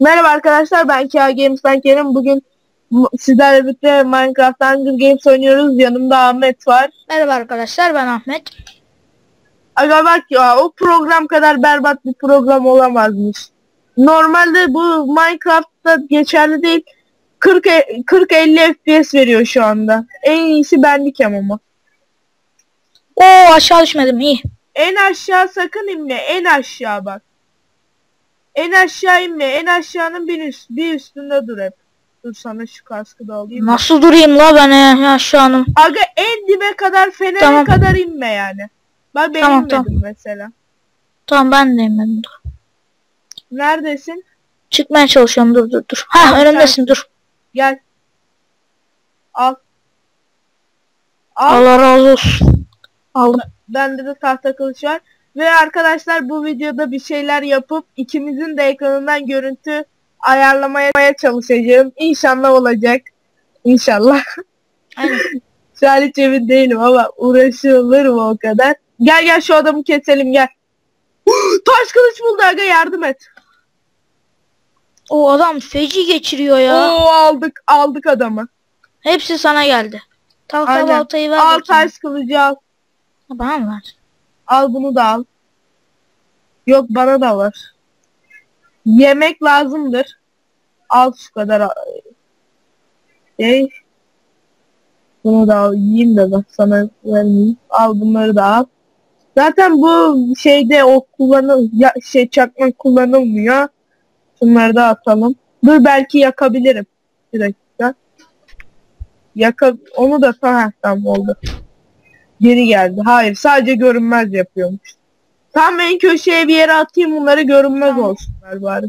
Merhaba arkadaşlar ben Kia Games'ten Kerim. Bugün bu- sizlerle birlikte Minecraft Hunger Games oynuyoruz. Yanımda Ahmet var. Merhaba arkadaşlar ben Ahmet. Aga bak ya o program kadar berbat bir program olamazmış. Normalde bu Minecraft'ta geçerli değil. 40 e- 40 50 FPS veriyor şu anda. En iyisi bendikem ama. Oo aşağı düşmedim iyi. En aşağı sakın inme. En aşağı bak. En aşağı inme. En aşağının bir, üst, bir üstünde dur hep. Dur sana şu kaskı da alayım. Nasıl durayım la ben ya aşağı hanım. Aga en dibe kadar fenere Tamam. kadar inme yani. Bak ben Tamam, inmedim tamam. mesela. Tamam ben de inmedim dur. Neredesin? Çıkmaya çalışıyorum dur dur dur. Ha Tamam, önümdesin dur. Gel. Al. Al. Allah razı olsun. Aldım. Bende de tahta kılıç var. Ve arkadaşlar bu videoda bir şeyler yapıp ikimizin de ekranından görüntü ayarlamaya çalışacağım. İnşallah olacak. İnşallah. Aynen. Şu an hiç emin değilim ama uğraşılır mı o kadar? Gel gel şu adamı keselim gel. Taş kılıç buldu aga yardım et. O adam feci geçiriyor ya. Oo aldık aldık adamı. Hepsi sana geldi. Tahta Aynen. baltayı ver Al bakayım. taş kılıcı al. Bana mı ver? Al bunu da al. Yok bana da var. Yemek lazımdır. Al şu kadar. Şey. Bunu da al. Yiyeyim de bak sana vermeyeyim. Al bunları da al. Zaten bu şeyde o kullanıl ya şey çakmak kullanılmıyor. Şunları da atalım. Dur belki yakabilirim. Bir dakika. Yaka onu da tamam oldu. Geri geldi. Hayır sadece görünmez yapıyormuş. Tam en köşeye bir yere atayım bunları görünmez Tamam. olsunlar bari.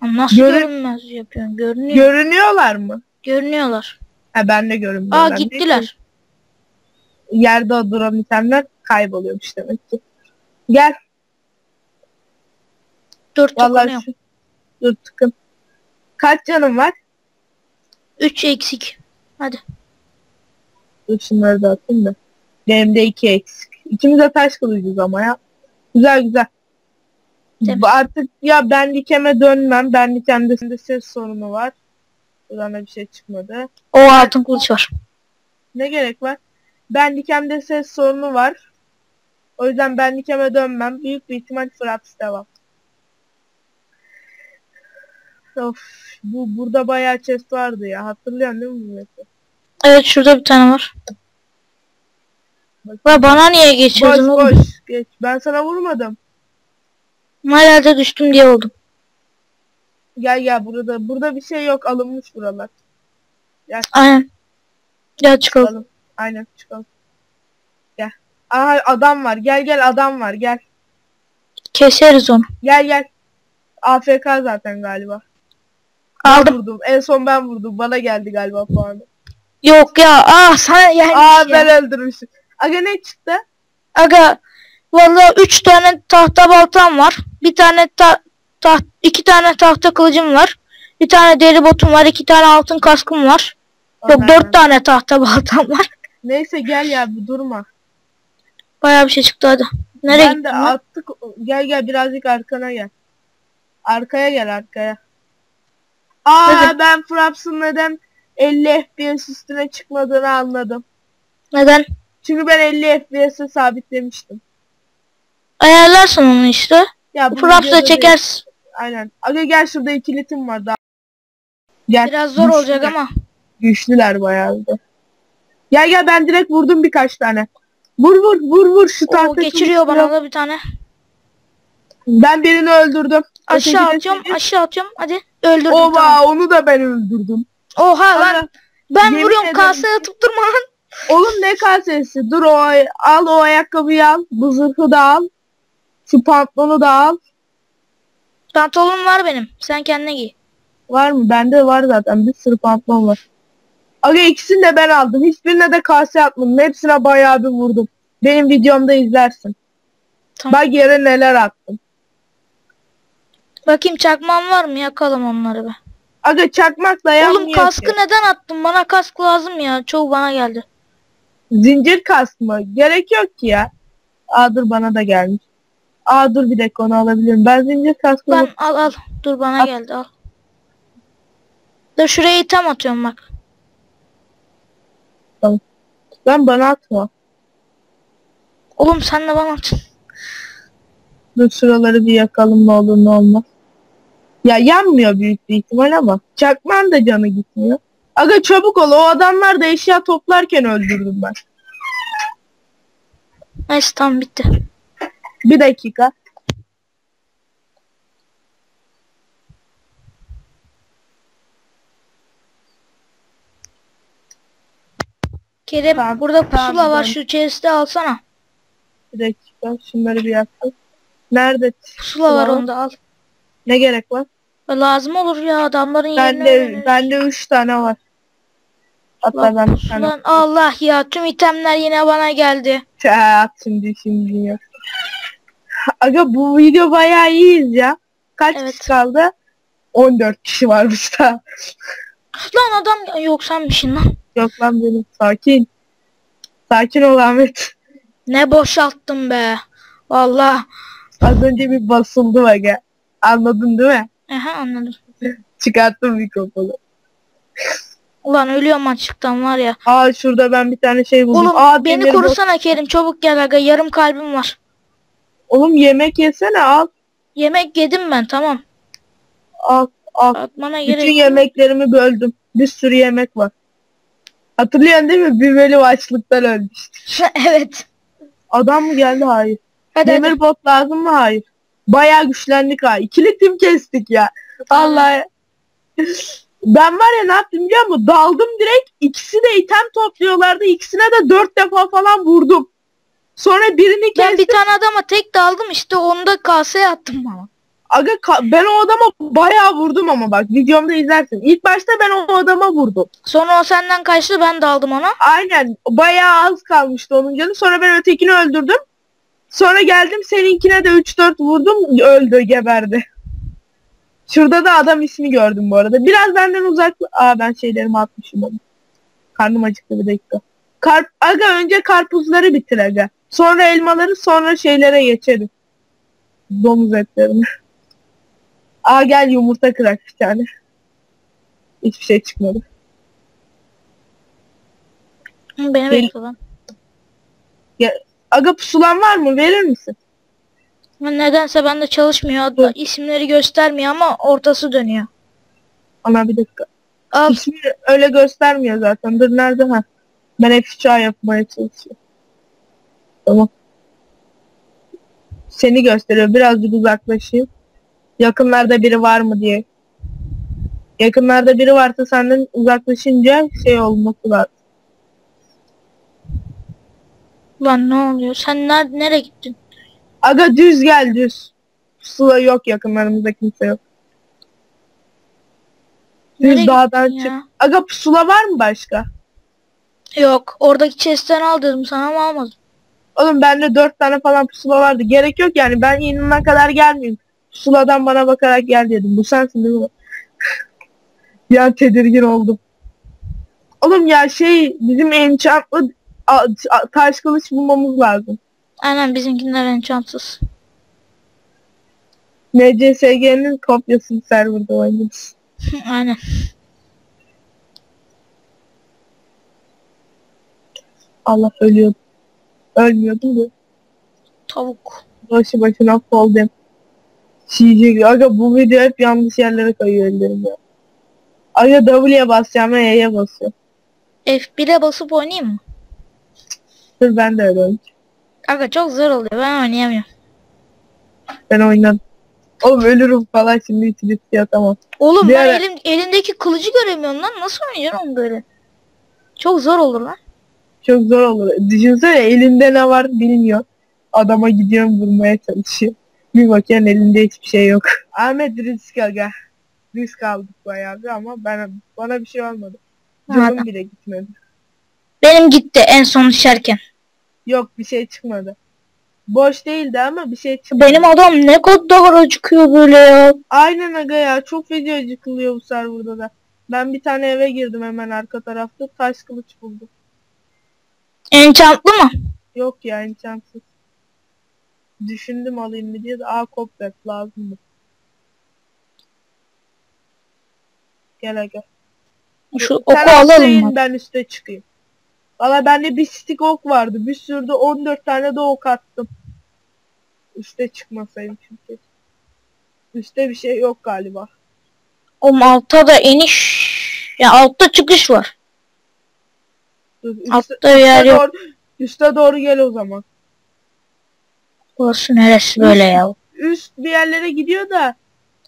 Ama Nasıl Görün- görünmez yapıyorsun? Görünüyor. Görünüyorlar mı? Görünüyorlar. Ha ben de görünmüyorlar. Aa gittiler. Yerde duran itemler kayboluyormuş demek ki. Gel. Dur Vallahi tıkanıyorum. şu... Dur tıkın. Kaç canım var? 3 eksik. Hadi. Dur şunları da atayım da. Benim de iki eksik. İkimiz de taş kılıcız ama ya. Güzel güzel. Bu Artık ya ben dikeme dönmem. Ben dikemde de ses sorunu var. Buradan da bir şey çıkmadı. O altın kılıç var. Ne gerek var? Ben dikemde ses sorunu var. O yüzden ben dikeme dönmem. Büyük bir ihtimal Fraps devam. Of, bu burada bayağı chest vardı ya. Hatırlıyorsun değil mi bu? Evet şurada bir tane var. Ve bana niye Boş geçirdin oğlum? boş. Geç. Ben sana vurmadım. Herhalde düştüm diye oldum. Gel gel burada. Burada bir şey yok. Alınmış buralar. Aynen. Gel çıkalım. Çıkalım. Aynen çıkalım. Gel. Aha adam var. Gel gel adam var. Gel. Keseriz onu. Gel gel. AFK zaten galiba. Ben Aldım. vurdum. En son ben vurdum. Bana geldi galiba puanı. Yok ya. Ah sana gelmiş Aa ben öldürmüşüm. Aga ne çıktı? Aga valla 3 tane tahta baltam var. Bir tane ta taht iki tane tahta kılıcım var. Bir tane deri botum var. iki tane altın kaskım var. Yok Onlar- dört tane tahta baltam var. Neyse gel ya bir durma. Bayağı bir şey çıktı hadi. Nereye ben gittin de lan? attık. Gel gel birazcık arkana gel. Arkaya gel arkaya. Aa Hadi. ben Fraps'ın neden 50 FPS üstüne çıkmadığını anladım. Neden? Çünkü ben 50 FPS'e sabitlemiştim. Ayarlarsın onu işte. Ya bu değil. çekersin. Aynen. Aga gel şurada ikilitim var daha. Gel. Biraz zor olacak ama. Güçlüler bayağı da. Gel gel ben direkt vurdum birkaç tane. Vur vur vur vur şu O tahta geçiriyor kılıçla. bana da bir tane. Ben birini öldürdüm. Aşağı de atıyorum aşağı atıyorum. Hadi öldürdüm Oba tamam. onu da ben öldürdüm. Oha lan Aga, ben vuruyorum kasaya atıp durma lan. Oğlum ne kasesi? Dur o al o ayakkabıyı al. Bu zırhı da al. Şu pantolonu da al. Pantolonum var benim. Sen kendine giy. Var mı? Bende var zaten. Bir sürü pantolon var. Aga ikisini de ben aldım. Hiçbirine de kase atmadım. Hepsine bayağı bir vurdum. Benim videomda izlersin. Tamam. Bak yere neler attım. Bakayım çakmağım var mı? Yakalım onları be. Aga çakmakla yanmıyor Oğlum kaskı ki. neden attın? Bana kask lazım ya. Çoğu bana geldi. Zincir kask mı? Gerek yok ki ya. Aa dur bana da gelmiş. Aa dur bir dakika onu alabilirim. Ben zincir kaskı Lan al al. Dur bana At. geldi al. Dur şuraya item atıyorum bak. Ben bana atma. Oğlum sen de bana at. Dur şuraları bir yakalım ne olur ne olmaz. Ya yanmıyor büyük bir ihtimal ama. Çakman da canı gitmiyor. Aga çabuk ol o adamlar da eşya toplarken öldürdüm ben. Neyse tamam bitti. Bir dakika. Kerem Tamam, burada tamam, pusula var ben- şu chest'i alsana. Bir dakika. Şunları bir yakalım. Nerede? Pusula var Tamam. onda al. Ne gerek var? Lazım olur ya adamların yerini Bende öğreniriz. bende 3 tane var. Hatta Lan ben bir tane. Allah ya tüm itemler yine bana geldi. Çe, at şimdi şimdi yok. Aga bu video bayağı iyiyiz ya. Kaç Evet. kişi kaldı? 14 kişi varmış da. Lan adam yok senmişsin lan. Yok lan benim. Sakin. Sakin ol Ahmet. Ne boşalttım be. Vallahi. Az önce bir basıldı aga. Anladın değil mi? Aha anladım. Çıkarttım mikrofonu. Ulan ölüyorum açıktan var ya. Aa şurada ben bir tane şey buldum. Oğlum Aa, beni korusana Kerim çabuk gel aga yarım kalbim var. Oğlum yemek yesene al. Yemek yedim ben tamam. Al al. Atmana Bütün gerek yok. yemeklerimi böldüm. Bir sürü yemek var. Hatırlıyorsun değil mi? Bir bölüm açlıktan ölmüştük. evet. Adam mı geldi? Hayır. Hadi Demir hadi. bot lazım mı? Hayır. Bayağı güçlendik ha. İkili tim kestik ya. Vallahi. ben var ya ne yaptım biliyor musun? Daldım direkt. İkisi de item topluyorlardı. İkisine de dört defa falan vurdum. Sonra birini Ben kestim. bir tane adama tek daldım işte onu da kaseye attım bana. Aga ben o adama bayağı vurdum ama bak videomda izlersin. İlk başta ben o adama vurdum. Sonra o senden kaçtı ben daldım ona. Aynen bayağı az kalmıştı onun canı. Sonra ben ötekini öldürdüm. Sonra geldim seninkine de 3-4 vurdum. Öldü geberdi. Şurada da adam ismi gördüm bu arada. Biraz benden uzak. Aa ben şeylerimi atmışım onu. Karnım acıktı bir dakika. Karp aga önce karpuzları bitir aga. Sonra elmaları sonra şeylere geçelim. Domuz etlerini. Aa gel yumurta kırak bir tane. Hiçbir şey çıkmadı. Beni bekle lan. Aga pusulan var mı? Verir misin? Nedense bende çalışmıyor. Hatta isimleri göstermiyor ama ortası dönüyor. Ana bir dakika. Al. İsmi öyle göstermiyor zaten. Dur nerede ha? Ben ifşa yapmaya çalışıyorum. Tamam. Seni gösteriyor. Birazcık uzaklaşayım. Yakınlarda biri var mı diye. Yakınlarda biri varsa senden uzaklaşınca şey olması lazım. Lan ne oluyor? Sen ner nereye gittin? Aga düz gel düz. Pusula yok yakınlarımızda kimse yok. Nereye Düz dağdan gittin çık. ya? Aga pusula var mı başka? Yok. Oradaki chest'ten al dedim sana ama almadım. Oğlum bende dört tane falan pusula vardı. Gerek yok yani ben yanına kadar gelmeyeyim. Pusuladan bana bakarak gel dedim. Bu sensin değil mi? ya tedirgin oldum. Oğlum ya şey bizim enchantlı a- a- taş kılıç bulmamız lazım. Aynen bizimkiler enchantsız. NCSG'nin kopyasını serverda oynarız. Aynen. Allah ölüyordu. Ölmüyordu da. Tavuk. Başı başına fall dem. Çiğce Aga bu video hep yanlış yerlere kayıyor ellerim ya. Aga W'ye basacağım E'ye basıyorum. F1'e basıp oynayayım mı? Dur ben de öyle oynayacağım. Aga çok zor oluyor. Ben oynayamıyorum. Ben oynadım. Oğlum ölürüm falan şimdi hiç riske atamam. Oğlum Bir ben ara- elim, elindeki kılıcı göremiyorum lan. Nasıl oynayacaksın onu böyle? Çok zor olur lan. Çok zor olur. Düşünsene elinde ne var bilmiyor. Adama gidiyorum vurmaya çalışıyor. Bir bakıyorsun elinde hiçbir şey yok. Ahmet risk aga. Risk aldık bayağı bir ama ben, bana bir şey olmadı. Canım bile gitmedi. Benim gitti en son düşerken. Yok bir şey çıkmadı. Boş değildi ama bir şey çıkmadı. Benim adam ne kadar acıkıyor böyle ya. Aynen aga ya çok video acıkılıyor bu serverda da. Ben bir tane eve girdim hemen arka tarafta taş kılıç buldum. Enchantlı mı? Yok ya imkansız. Düşündüm alayım mı diye de aa kopret lazımdı. Gel aga. Şu oku Sen alalım mı? ben üste çıkayım. Valla bende bir stick ok vardı. Bir sürü de 14 tane de ok attım. Üste çıkmasaydım çünkü. Üste bir şey yok galiba. Oğlum altta da iniş. Ya altta çıkış var. Dur, üste, Altta yer üste yok. doğru, üste doğru gel o zaman. Burası neresi böyle ya? Üst bir yerlere gidiyor da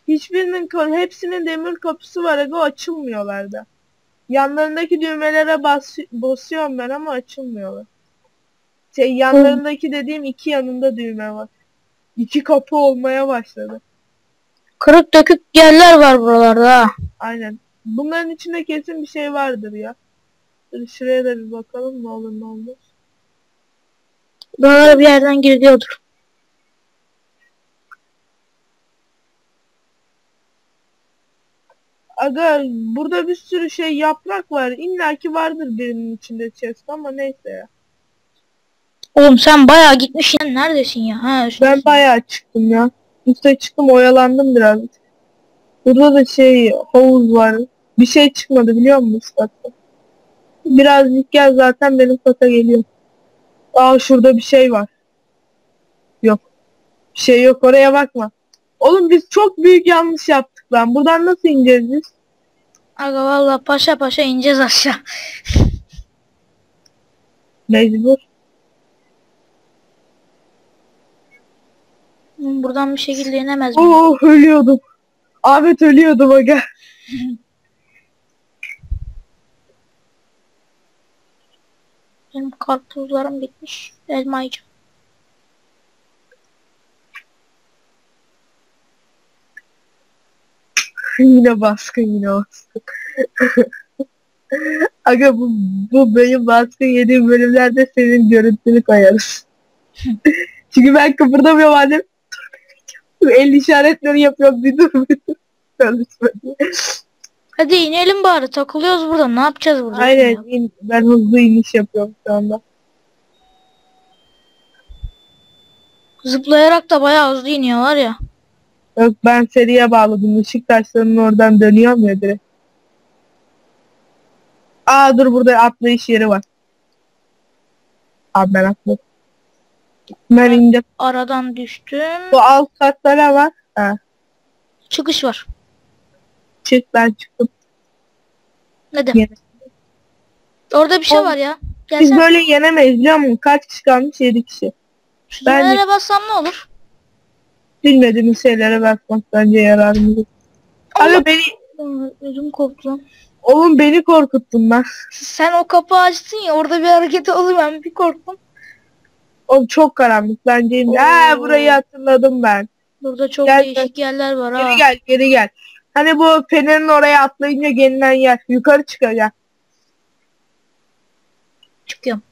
hiçbirinin hepsinin demir kapısı var aga açılmıyorlar da. Yanlarındaki düğmelere bas basıyorum ben ama açılmıyorlar. Şey yanlarındaki dediğim iki yanında düğme var. İki kapı olmaya başladı. Kırık dökük yerler var buralarda ha. Aynen. Bunların içinde kesin bir şey vardır ya. Dur şuraya da bir bakalım ne olur ne olmaz. Buralara bir yerden giriliyordur. Aga burada bir sürü şey yaprak var. İlla ki vardır birinin içinde chest ama neyse ya. Oğlum sen bayağı gitmişsin. Neredesin ya? Ha, Ben bayağı çıktım ya. Üste çıktım oyalandım biraz. Burada da şey havuz var. Bir şey çıkmadı biliyor musun statta? Birazcık gel zaten benim kata geliyor. Aa şurada bir şey var. Yok. Bir şey yok oraya bakma. Oğlum biz çok büyük yanlış yaptık lan. Buradan nasıl ineceğiz biz? Aga valla paşa paşa ineceğiz aşağı. Mecbur. Buradan bir şekilde inemez mi? Oo ölüyordum. Ahmet ölüyordum aga. Benim karpuzlarım bitmiş. Elma yiyeceğim. Yine baskın yine baskın. Aga bu, bu benim baskın yediğim bölümlerde senin görüntünü koyarız. Çünkü ben kıpırdamıyorum annem. El işaretleri yapıyorum bir dur bir. Hadi inelim bari takılıyoruz burada. Ne yapacağız burada? Aynen in- ben hızlı iniş yapıyorum şu anda. Zıplayarak da bayağı hızlı iniyor var ya. Yok ben seriye bağladım. Işık taşlarının oradan dönüyorum ya direkt. Aa dur burada atlayış yeri var. Abi ben atladım. Ben indim. Aradan düştüm. Bu alt katlara var. Ha, Çıkış var. çık ben çıktım. Neden? Yine. Orada bir şey Oğlum, var ya. Biz Gelsene. böyle yenemeyiz biliyor musun? Kaç kişi kalmış? 7 kişi. Şu ben- düğmelere bassam ne olur? Bilmediğimiz şeylere bakmak bence yararlı. Aga beni, koptu lan. oğlum beni korkuttun lan. Sen o kapıyı açtın ya orada bir hareket oldu ben bir korktum. Oğlum çok karanlık bence. Oo. Ha burayı hatırladım ben. Burada çok Gel, değişik yerler var ha. Geri gel geri gel. Hani bu fenerin oraya atlayınca gelinen yer. Yukarı çıkacak. Çıkıyorum.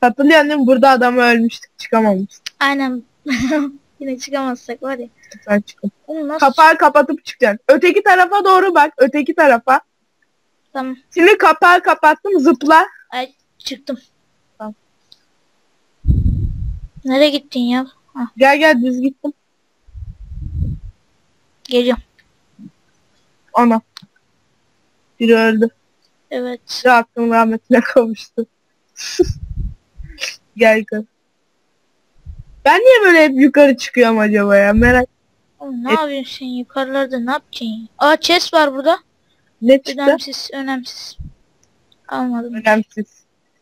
Hatırlıyorsun değil mi? Burada adamı ölmüştük. Çıkamamıştık. Aynen. Yine çıkamazsak var ya. Sen çıkın. Oğlum nasıl? Kapağı kapatıp çıkacaksın. Öteki tarafa doğru bak. Öteki tarafa. Tamam. Şimdi kapağı kapattım. Zıpla. Ay çıktım. Tamam. Nereye gittin ya? Hah, Gel gel düz gittim. geliyorum. Ana. Biri öldü. Evet. Biri hakkın rahmetine kavuştu. gel kız. Ben niye böyle hep yukarı çıkıyorum acaba ya? Merak. Oğlum ne Et- yapıyorsun sen yukarılarda ne yapacaksın ya? Aa chest var burada. Ne çıktı? Önemsiz önemsiz. Almadım. Önemsiz.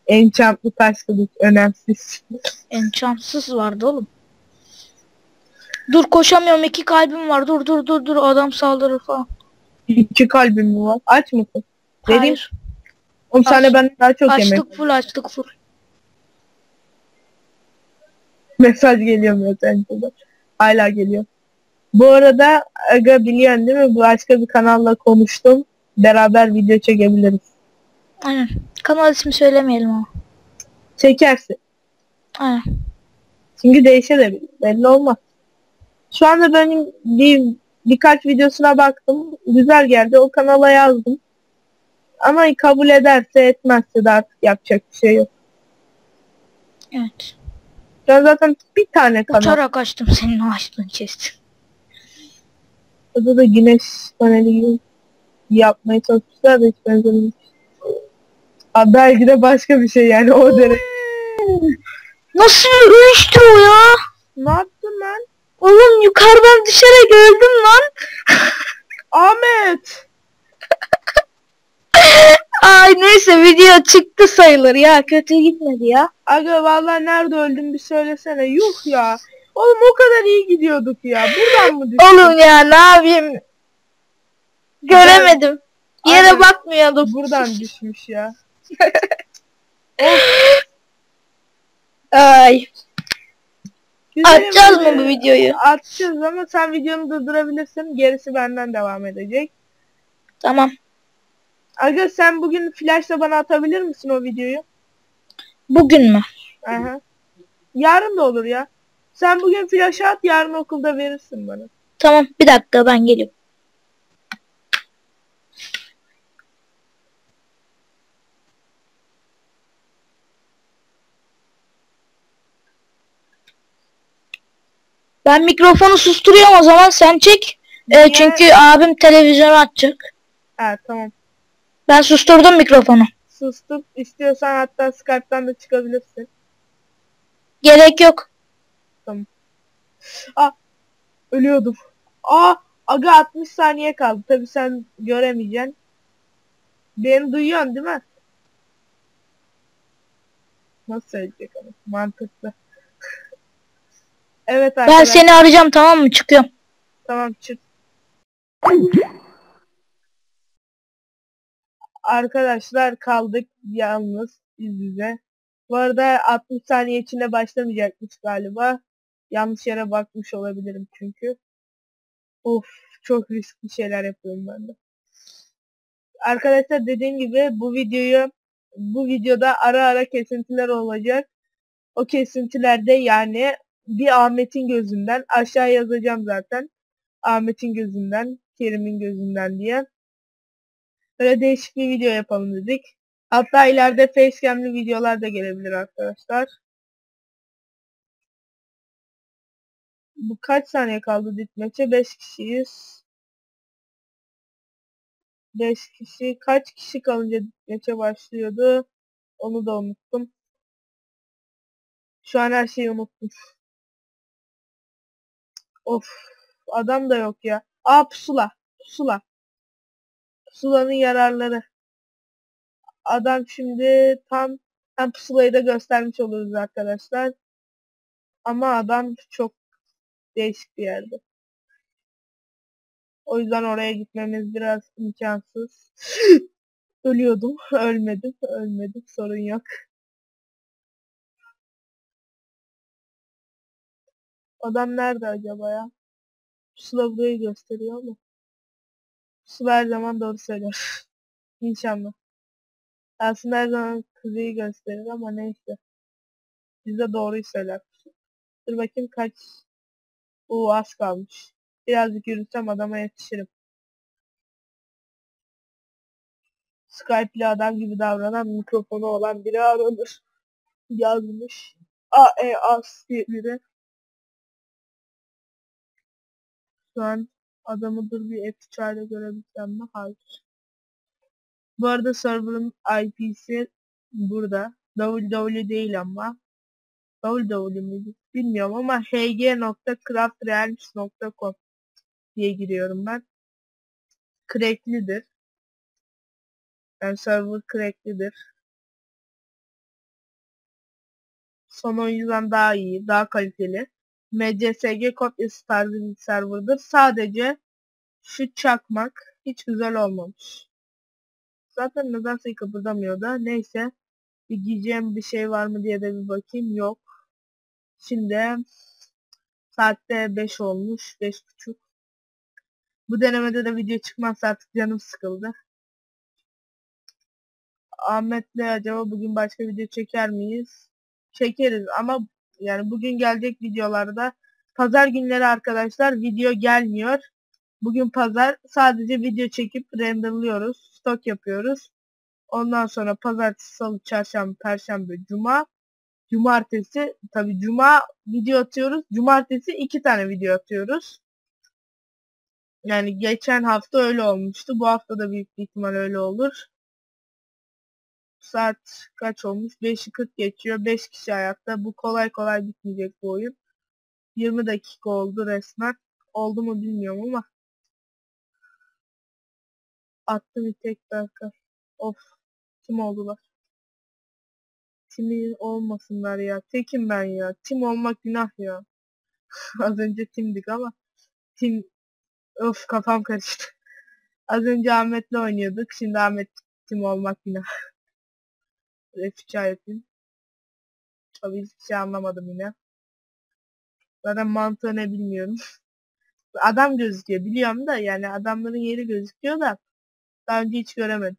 Enchantlı taş kılıç. Önemsiz. Enchansız vardı oğlum. Dur koşamıyorum iki kalbim var. Dur dur dur dur adam saldırır falan. İki kalbim mi var? Aç mısın? Vereyim. Hayır. Oğlum Aç- benden daha çok yemek. Açtık full açtık full. Mesaj geliyor mesajda. Hala geliyor. Bu arada Aga biliyorsun değil mi? Başka bir kanalla konuştum. Beraber video çekebiliriz. Aynen. Kanal ismi söylemeyelim ama. Çekersin. Aynen. Çünkü değişebilir. Belli olmaz. Şu anda benim bir birkaç videosuna baktım. Güzel geldi. O kanala yazdım. Ama kabul ederse etmezse de artık yapacak bir şey yok. Evet. Ben zaten bir tane kanal. Uçarak açtım senin o açtığın chest. Burada da güneş paneli yapmaya çalışmışlar da hiç benzememiş. Abi belki de başka bir şey yani o derece. Nasıl bir üçtü o ya? Ne yaptın lan? Oğlum yukarıdan düşerek öldüm lan. Ahmet! Ay neyse video çıktı sayılır ya. Kötü gitmedi ya. Aga vallahi nerede öldün bir söylesene. Yuh ya. Oğlum o kadar iyi gidiyorduk ya. Buradan mı düştün? Oğlum ya ne yapayım? Göremedim. Yere Aynen. bakmıyordum. Buradan düşmüş ya. Ay. Güzel Atacağız mı bu videoyu? Atacağız ama sen videonu durdurabilirsin. Gerisi benden devam edecek. Tamam. Aga sen bugün flashla bana atabilir misin o videoyu? Bugün mü? Aha. Yarın da olur ya. Sen bugün flash at yarın okulda verirsin bana. Tamam bir dakika ben geliyorum. Ben mikrofonu susturuyorum o zaman sen çek. Ee, çünkü abim televizyonu açacak. Ha tamam. Ben susturdum mikrofonu. Sustum. İstiyorsan hatta Skype'tan da çıkabilirsin. Gerek yok. Ölüyordum. Aa aga 60 saniye kaldı. Tabi sen göremeyeceksin. Beni duyuyorsun değil mi? Nasıl söyleyecek ama mantıklı. evet Ben arkadaşlar. seni arayacağım tamam mı? Çıkıyorum. Tamam çık. Arkadaşlar kaldık yalnız yüz yüze. Bu arada 60 saniye içinde başlamayacakmış galiba. Yanlış yere bakmış olabilirim çünkü. Of çok riskli şeyler yapıyorum ben de. Arkadaşlar dediğim gibi bu videoyu bu videoda ara ara kesintiler olacak. O kesintilerde yani bir Ahmet'in gözünden aşağı yazacağım zaten. Ahmet'in gözünden, Kerim'in gözünden diye. Böyle değişik bir video yapalım dedik. Hatta ileride facecam'li videolar da gelebilir arkadaşlar. Bu kaç saniye kaldı ditmeçe? 5 kişiyiz. 5 kişi. Kaç kişi kalınca ditmeçe başlıyordu? Onu da unuttum. Şu an her şeyi unuttum. Of. Adam da yok ya. Aa pusula. Pusula. Pusulanın yararları. Adam şimdi tam hem pusulayı da göstermiş oluruz arkadaşlar. Ama adam çok değişik bir yerde. O yüzden oraya gitmemiz biraz imkansız. Ölüyordum. Ölmedim. Ölmedim. Sorun yok. Adam nerede acaba ya? Pusula burayı gösteriyor ama. Pusula her zaman doğru söyler. İnşallah. Aslında her zaman kuzeyi gösterir ama neyse. Bize doğruyu söyler. Dur bakayım kaç. Oo az kalmış. Birazcık yürüsem adama yetişirim. Skype'li adam gibi davranan mikrofonu olan biri aranır. Yazmış. A e as diye biri. Şu an adamı dur bir F3'yle görebilsem mi? Hayır. Bu arada server'ın IP'si burada. www değil ama. www miydi? Bilmiyorum ama hg.craftrealms.com diye giriyorum ben. Cracklidir. Yani server cracklidir. Son oyuncudan daha iyi, daha kaliteli. MCSG kopyası tarzı bir serverdır. Sadece şu çakmak hiç güzel olmamış. Zaten nedense kıpırdamıyor da. Neyse. Bir giyeceğim bir şey var mı diye de bir bakayım. Yok. Şimdi saatte 5 olmuş. 5.30. Bu denemede de video çıkmazsa artık canım sıkıldı. Ahmet'le acaba bugün başka video çeker miyiz? Çekeriz ama yani bugün gelecek videolarda pazar günleri arkadaşlar video gelmiyor. Bugün pazar sadece video çekip renderlıyoruz. Stok yapıyoruz. Ondan sonra pazartesi, salı, çarşamba, perşembe, cuma. Cumartesi tabi cuma video atıyoruz. Cumartesi iki tane video atıyoruz. Yani geçen hafta öyle olmuştu. Bu hafta da büyük bir ihtimal öyle olur. Saat kaç olmuş? 5'i 40 geçiyor. 5 kişi ayakta. Bu kolay kolay bitmeyecek bu oyun. 20 dakika oldu resmen. Oldu mu bilmiyorum ama. Attım bir tek dakika. Of. Kim oldular? Timi olmasınlar ya. Tekim ben ya. Tim olmak günah ya. Az önce timdik ama. Tim Of kafam karıştı. Az önce Ahmet'le oynuyorduk. Şimdi Ahmet tim olmak yine. Refça yapayım. Tabii hiçbir şey anlamadım yine. Zaten mantığı ne bilmiyorum. Adam gözüküyor biliyorum da yani adamların yeri gözüküyor da daha önce hiç göremedim.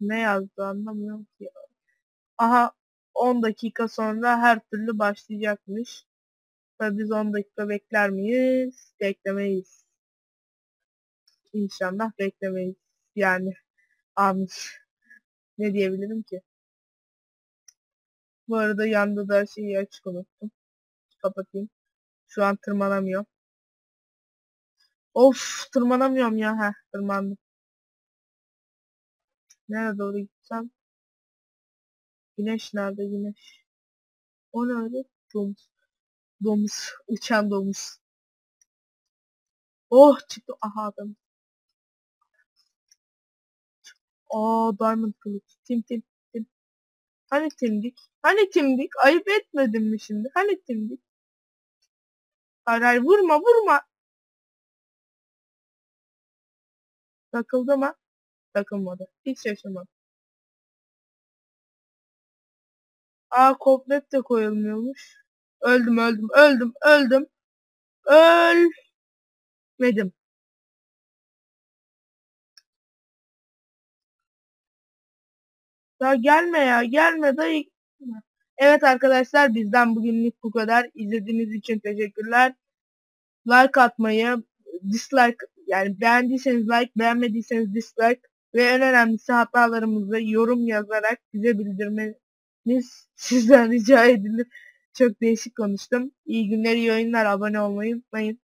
Ne yazdı anlamıyorum ki. Aha 10 dakika sonra her türlü başlayacakmış. Tabii biz 10 dakika bekler miyiz? Beklemeyiz. İnşallah beklemeyiz. Yani amin. ne diyebilirim ki? Bu arada yanda da şeyi açık unuttum. Kapatayım. Şu an tırmanamıyorum. Of tırmanamıyorum ya. Heh tırmandım. Nereye doğru gitsem? Güneş nerede güneş? O nerede? Domuz. Domuz. Uçan domuz. Oh çıktı. Aha adam. Aa diamond kılıç. Tim tim tim. Hani timdik? Hani timdik? Ayıp etmedin mi şimdi? Hani timdik? Hayır hayır vurma vurma. Takıldı mı? Takılmadı. Hiç şaşırmadım. Aa komplet de koyulmuyormuş. Öldüm öldüm öldüm öldüm. Ölmedim. Ya gelme ya gelme dayı. Evet arkadaşlar bizden bugünlük bu kadar. İzlediğiniz için teşekkürler. Like atmayı, dislike yani beğendiyseniz like, beğenmediyseniz dislike ve en önemlisi hatalarımızı yorum yazarak bize bildirmeniz sizden rica edilir. Çok değişik konuştum. İyi günler, iyi oyunlar. Abone olmayı unutmayın.